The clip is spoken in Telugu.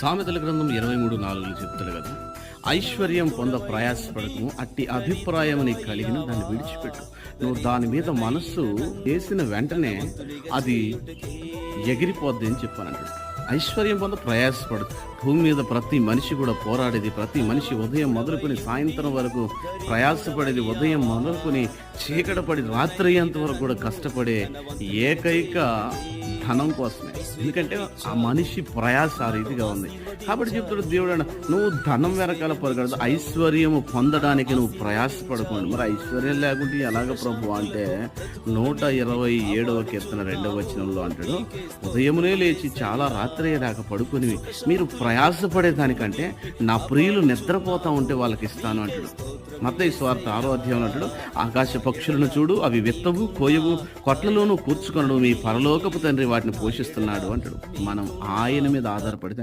సామెతల గ్రంథం ఇరవై మూడు నాలుగులు చెప్తాడు కదా ఐశ్వర్యం పొంద ప్రయాసపడకము అట్టి అభిప్రాయం నీకు కలిగిన దాన్ని విడిచిపెట్టు. నువ్వు దాని మీద మనస్సు వేసిన వెంటనే అది ఎగిరిపోద్ది అని చెప్పానంటాడు. ఐశ్వర్యం పొంద ప్రయాసపడు. భూమి మీద ప్రతి మనిషి కూడా పోరాడేది ప్రతి మనిషి ఉదయం మొదలుకొని సాయంత్రం వరకు ప్రయాసపడేది ఉదయం మొదలుకొని చీకటపడి రాత్రి అయ్యేంత వరకు కూడా కష్టపడే ఏకైక ధనం కోసమే. ఎందుకంటే ఆ మనిషి ప్రయాస ఆ రీతిగా ఉంది. కాబట్టి చెప్తాడు దేవుడు నువ్వు ధనం వెనకాల పొరగడదు ఐశ్వర్యము పొందడానికి నువ్వు ప్రయాసపడకుండా మరి ఐశ్వర్యం లేకుంటే ఎలాగ ప్రభు అంటే నూట ఇరవై ఏడవ కీర్తన రెండవ వచనంలో అంటాడు ఉదయమునే లేచి చాలా రాత్రి దాకా పడుకుని మీరు ప్రయాసపడే దానికంటే నా ప్రియులు నిద్రపోతా ఉంటే వాళ్ళకి ఇస్తాను అంటాడు. మత స్వార్థ ఆరో అధ్యాయం అంటాడు ఆకాశ పక్షులను చూడు అవి విత్తవు కోయవు కొట్లలోనూ కూర్చుకొనడు మీ పరలోకపు తండ్రి వాటిని పోషిస్తున్నాడు. అంటాడు. మనం ఆయన మీద ఆధారపడితే